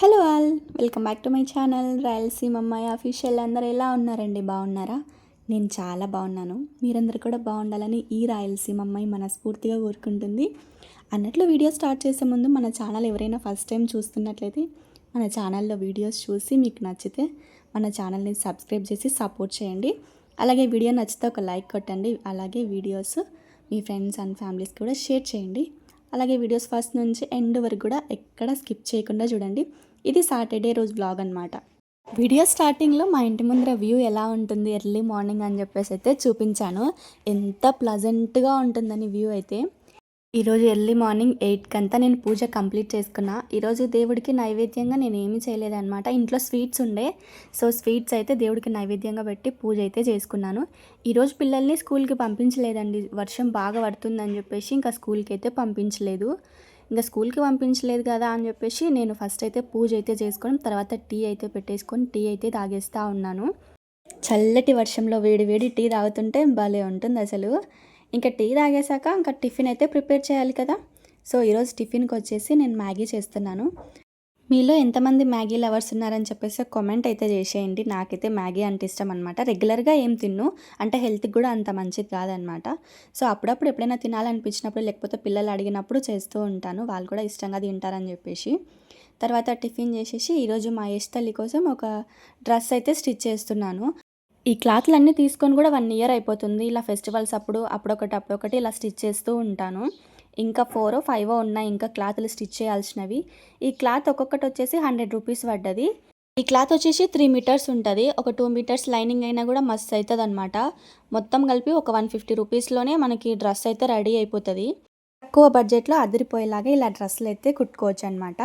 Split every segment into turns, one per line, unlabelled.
Hello all welcome back to my channel. Rayalaseema అమ్మాయి official అందరు ఎలా ఉన్నారండి? బాగున్నారా? నేను చాలా బాగున్నాను. మీరందరూ కూడా బాగుండాలని ఈ రాయలసీమ అమ్మాయి మనస్ఫూర్తిగా కోరుకుంటుంది. అన్నట్లు వీడియో స్టార్ట్ చేసే ముందు మన ఛానల్ ఎవరైనా ఫస్ట్ టైం చూస్తున్నట్లయితే మన ఛానల్లో వీడియోస్ చూసి మీకు నచ్చితే మన ఛానల్ని సబ్స్క్రైబ్ చేసి సపోర్ట్ చేయండి. అలాగే వీడియో నచ్చితే ఒక లైక్ కొట్టండి. అలాగే వీడియోస్ మీ ఫ్రెండ్స్ అండ్ ఫ్యామిలీస్ కూడా షేర్ చేయండి. అలాగే వీడియోస్ ఫస్ట్ నుంచి ఎండ్ వరకు కూడా ఎక్కడ స్కిప్ చేయకుండా చూడండి. ఇది సాటర్డే రోజు బ్లాగ్ అనమాట వీడియో స్టార్టింగ్లో మా ఇంటి ముందర వ్యూ ఎలా ఉంటుంది ఎర్లీ మార్నింగ్ అని చెప్పేసి అయితే చూపించాను. ఎంత ప్లజెంట్గా ఉంటుందని వ్యూ అయితే. ఈరోజు ఎర్లీ మార్నింగ్ ఎయిట్కి అంతా నేను పూజ కంప్లీట్ చేసుకున్నా. ఈరోజు దేవుడికి నైవేద్యంగా నేను ఏమీ చేయలేదన్నమాట. ఇంట్లో స్వీట్స్ ఉండే. సో స్వీట్స్ అయితే దేవుడికి నైవేద్యంగా పెట్టి పూజ అయితే చేసుకున్నాను. ఈరోజు పిల్లల్ని స్కూల్కి పంపించలేదండి. వర్షం బాగా పడుతుందని చెప్పేసి ఇంకా స్కూల్కి అయితే పంపించలేదు. ఇంకా స్కూల్కి పంపించలేదు కదా అని చెప్పేసి నేను ఫస్ట్ అయితే పూజ అయితే చేసుకొని తర్వాత టీ అయితే పెట్టేసుకొని టీ అయితే తాగేస్తూ ఉన్నాను. చల్లటి వర్షంలో వేడి వేడి టీ తాగుతుంటే భలే ఉంటుంది అసలు. ఇంకా టీ తాగేశాక ఇంకా టిఫిన్ అయితే ప్రిపేర్ చేయాలి కదా. సో ఈరోజు టిఫిన్కి వచ్చేసి నేను మ్యాగీ చేస్తున్నాను. మీలో ఎంతమంది మ్యాగీ లవర్స్ ఉన్నారని చెప్పేసి కామెంట్ అయితే చేసేయండి. నాకైతే మ్యాగీ అంటే ఇష్టం అనమాట రెగ్యులర్గా ఏం తిన్ను అంటే హెల్త్కి కూడా అంత మంచిది కాదనమాట సో అప్పుడప్పుడు ఎప్పుడైనా తినాలనిపించినప్పుడు లేకపోతే పిల్లలు అడిగినప్పుడు చేస్తూ ఉంటాను. వాళ్ళు కూడా ఇష్టంగా తింటారని చెప్పేసి. తర్వాత టిఫిన్ చేసేసి ఈరోజు మా యశ్ తల్లి కోసం ఒక డ్రెస్ అయితే స్టిచ్ చేస్తున్నాను. ఈ క్లాత్లన్నీ తీసుకొని కూడా వన్ ఇయర్ అయిపోతుంది. ఇలా ఫెస్టివల్స్ అప్పుడు అప్పుడొకటి అప్పుడొకటి ఇలా స్టిచ్ చేస్తూ ఉంటాను. ఇంకా ఫోరో ఫైవో ఉన్నాయి ఇంకా క్లాత్లు స్టిచ్ చేయాల్సినవి. ఈ క్లాత్ ఒక్కొక్కటి వచ్చేసి హండ్రెడ్ రూపీస్ పడ్డది. ఈ క్లాత్ వచ్చేసి త్రీ మీటర్స్ ఉంటుంది. ఒక టూ మీటర్స్ లైనింగ్ అయినా కూడా మస్త్ అవుతుంది అనమాట మొత్తం కలిపి ఒక వన్ ఫిఫ్టీ రూపీస్లోనే మనకి డ్రెస్ అయితే రెడీ అయిపోతుంది. తక్కువ బడ్జెట్లో అదిరిపోయేలాగా ఇలా డ్రెస్సులు అయితే కుట్టుకోవచ్చు అనమాట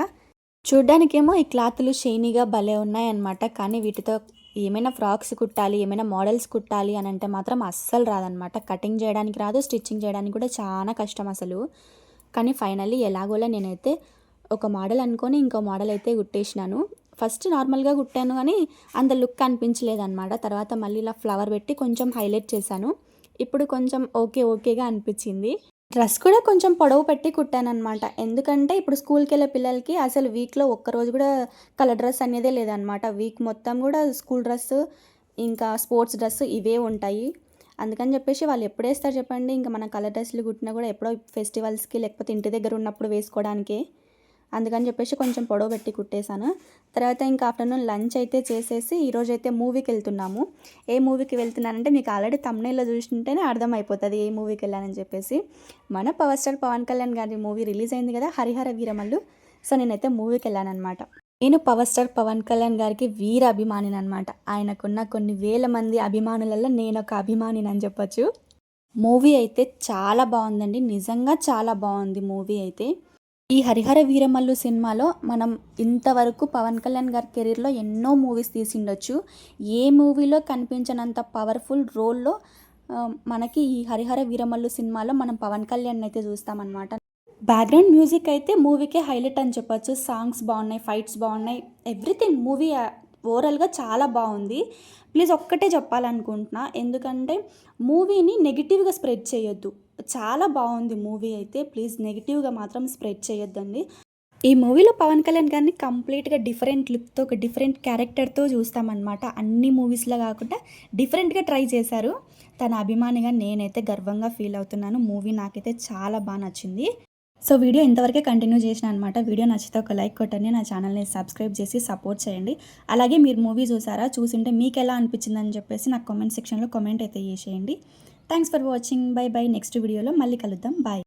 చూడ్డానికేమో ఈ క్లాత్లు షైనీగా భలే ఉన్నాయన్నమాట. కానీ వీటితో ఏమైనా ఫ్రాక్స్ కుట్టాలి ఏమైనా మోడల్స్ కుట్టాలి అని అంటే మాత్రం అస్సలు రాదనమాట కటింగ్ చేయడానికి రాదు స్టిచ్చింగ్ చేయడానికి కూడా చాలా కష్టం అసలు. కానీ ఫైనల్లీ ఎలాగోలా నేనైతే ఒక మోడల్ అనుకొని ఇంకో మోడల్ అయితే కుట్టేసినాను. ఫస్ట్ నార్మల్గా కుట్టాను కానీ అంత లుక్ అనిపించలేదన్నమాట. తర్వాత మళ్ళీ ఇలా ఫ్లవర్ పెట్టి కొంచెం హైలైట్ చేశాను. ఇప్పుడు కొంచెం ఓకే ఓకేగా అనిపించింది. డ్రెస్ కూడా కొంచెం పొడవు పెట్టి కుట్టానమాట ఎందుకంటే ఇప్పుడు స్కూల్కి వెళ్ళే పిల్లలకి అసలు వీక్లో ఒక్కరోజు కూడా కలర్ డ్రెస్ అనేదే లేదనమాట వీక్ మొత్తం కూడా స్కూల్ డ్రెస్ ఇంకా స్పోర్ట్స్ డ్రెస్ ఇవే ఉంటాయి. అందుకని చెప్పేసి వాళ్ళు ఎప్పుడు వేస్తారు చెప్పండి? ఇంకా మన కలర్ డ్రెస్సులు కుట్టినా కూడా ఎప్పుడో ఫెస్టివల్స్కి లేకపోతే ఇంటి దగ్గర ఉన్నప్పుడు వేసుకోవడానికే. అందుకని చెప్పేసి కొంచెం పొడవు పెట్టి కుట్టేశాను. తర్వాత ఇంకా ఆఫ్టర్నూన్ లంచ్ అయితే చేసేసి ఈరోజు అయితే మూవీకి వెళ్తున్నాము. ఏ మూవీకి వెళ్తున్నానంటే మీకు ఆల్రెడీ తమ్నేల్లో అర్థం అర్థమైపోతుంది ఏ మూవీకి వెళ్ళానని చెప్పేసి. మన పవర్ స్టార్ పవన్ కళ్యాణ్ గారి మూవీ రిలీజ్ అయింది కదా హరిహర వీరమల్లు. సో నేనైతే మూవీకి వెళ్ళానమాట నేను పవర్ స్టార్ పవన్ కళ్యాణ్ గారికి వీర అభిమానిని అనమాట ఆయనకున్న కొన్ని వేల మంది అభిమానులలో నేను ఒక అభిమానిని అని చెప్పొచ్చు. మూవీ అయితే చాలా బాగుందండి. నిజంగా చాలా బాగుంది మూవీ అయితే. ఈ హరిహర వీరమల్లు సినిమాలో మనం ఇంతవరకు పవన్ కళ్యాణ్ గారి కెరీర్లో ఎన్నో మూవీస్ తీసిండొచ్చు. ఏ మూవీలో కనిపించినంత పవర్ఫుల్ రోల్లో మనకి ఈ హరిహర వీరమల్లు సినిమాలో మనం పవన్ కళ్యాణ్ అయితే చూస్తామన్నమాట. బ్యాక్గ్రౌండ్ మ్యూజిక్ అయితే మూవీకే హైలైట్ అని చెప్పొచ్చు. సాంగ్స్ బాగున్నాయి ఫైట్స్ బాగున్నాయి. ఎవ్రీథింగ్ మూవీ ఓవరాల్గా చాలా బాగుంది. ప్లీజ్ ఒక్కటే చెప్పాలనుకుంటున్నా ఎందుకంటే మూవీని నెగిటివ్గా స్ప్రెడ్ చేయొద్దు. చాలా బాగుంది మూవీ అయితే. ప్లీజ్ నెగిటివ్గా మాత్రం స్ప్రెడ్ చేయొద్దండి. ఈ మూవీలో పవన్ కళ్యాణ్ గారిని కంప్లీట్గా డిఫరెంట్ లుక్తో ఒక డిఫరెంట్ క్యారెక్టర్తో చూస్తామన్నమాట. అన్ని మూవీస్లో కాకుండా డిఫరెంట్గా ట్రై చేశారు. తన అభిమానిగా నేనైతే గర్వంగా ఫీల్ అవుతున్నాను. మూవీ నాకైతే చాలా బాగా నచ్చింది. సో వీడియో ఇంతవరకే కంటిన్యూ చేసిన అనమాట వీడియో నచ్చితే ఒక లైక్ కొట్టండి. నా ఛానల్ని సబ్స్క్రైబ్ చేసి సపోర్ట్ చేయండి. అలాగే మీరు మూవీ చూసారా చూసింటే మీకు ఎలా అనిపించిందని చెప్పేసి నాకు కామెంట్ సెక్షన్లో కామెంట్ అయితే చేసేయండి. Thanks for watching bye bye next వీడియోలో మళ్ళీ కలుద్దాం. బాయ్